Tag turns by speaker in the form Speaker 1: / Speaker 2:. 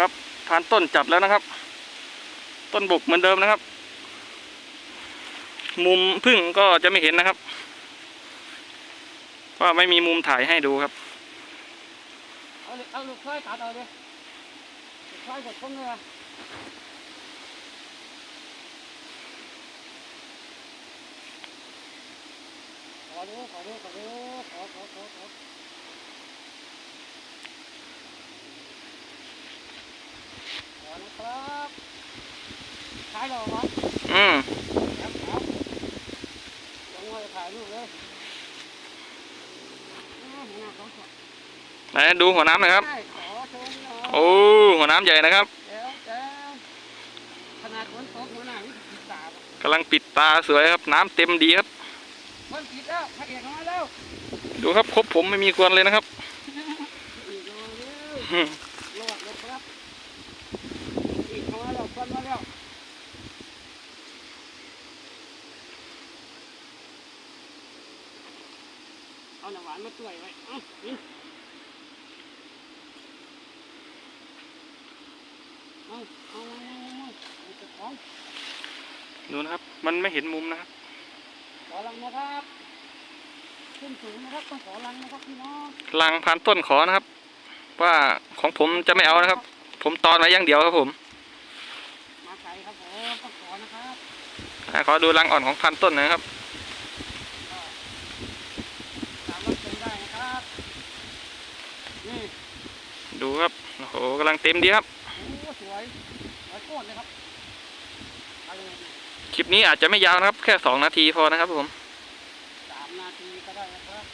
Speaker 1: ครับพานต้นจับแล้วนะครับ ต้นบุกเหมือนเดิมนะครับ มุมพึ่งก็จะไม่เห็นนะครับเพราะไม่มีมุมถ่ายให้ดูครับ
Speaker 2: เอาเอาลูกค่อยตัดเอาเลยลูกค่อยกดพุ่งเลยขอดูขอดูขอดูขอขอขอขอขอนะ ครับถ่ายหรอวะ
Speaker 1: อืม
Speaker 2: ครับครับลงมาถ่ายรูปเลยอ้าวหัวหน้าเขาขอ
Speaker 1: ไหนดูหัวน้ำหน่อยครับ
Speaker 2: ได้ขอชมหน่อย
Speaker 1: โอ้หัวน้ำใหญ่นะครับ
Speaker 2: เดี๋ยวเดี๋ยวขนาดฝนตกหัวหน้าวิธีตาบ
Speaker 1: กำลังปิดตาสวยครับ น้ำเต็มดีครับ
Speaker 2: มันปิดแล้วพระเอกมาแล้ว
Speaker 1: ดูครับครบผมไม่มีกวนเลยนะครับ
Speaker 2: อีกแล้วเร็ว
Speaker 1: อืม
Speaker 2: รอดแล้วครับอีก มาแล้วฟันมาแล้วเอาหน้ำหวานมาช่วยไว้เอ้านี่เอาเอาเอาเอาเอาเอ้าของ
Speaker 1: ดูนะครับ มันไม่เห็นมุมนะครับ
Speaker 2: ขอรังนะครับขึ้นสูงนะครับต้องขอรังนะครับพี่น้อง
Speaker 1: ลังพานต้นขอนะครับ ว่าของผมจะไม่เอานะครับ ผมตอนไว้อย่างเดียวครับผม
Speaker 2: ขอนะครับ
Speaker 1: ขอดูรังอ่อนของพันต้นนะครับ
Speaker 2: ดูครับ
Speaker 1: โอ้โหกำลังเต็มดีครับ
Speaker 2: สวยสวยโคตรเลยครับ
Speaker 1: คลิปนี้อาจจะไม่ยาวนะครับ แค่สองนาทีพอนะครับผม
Speaker 2: สามนาทีก็ได้นะครับ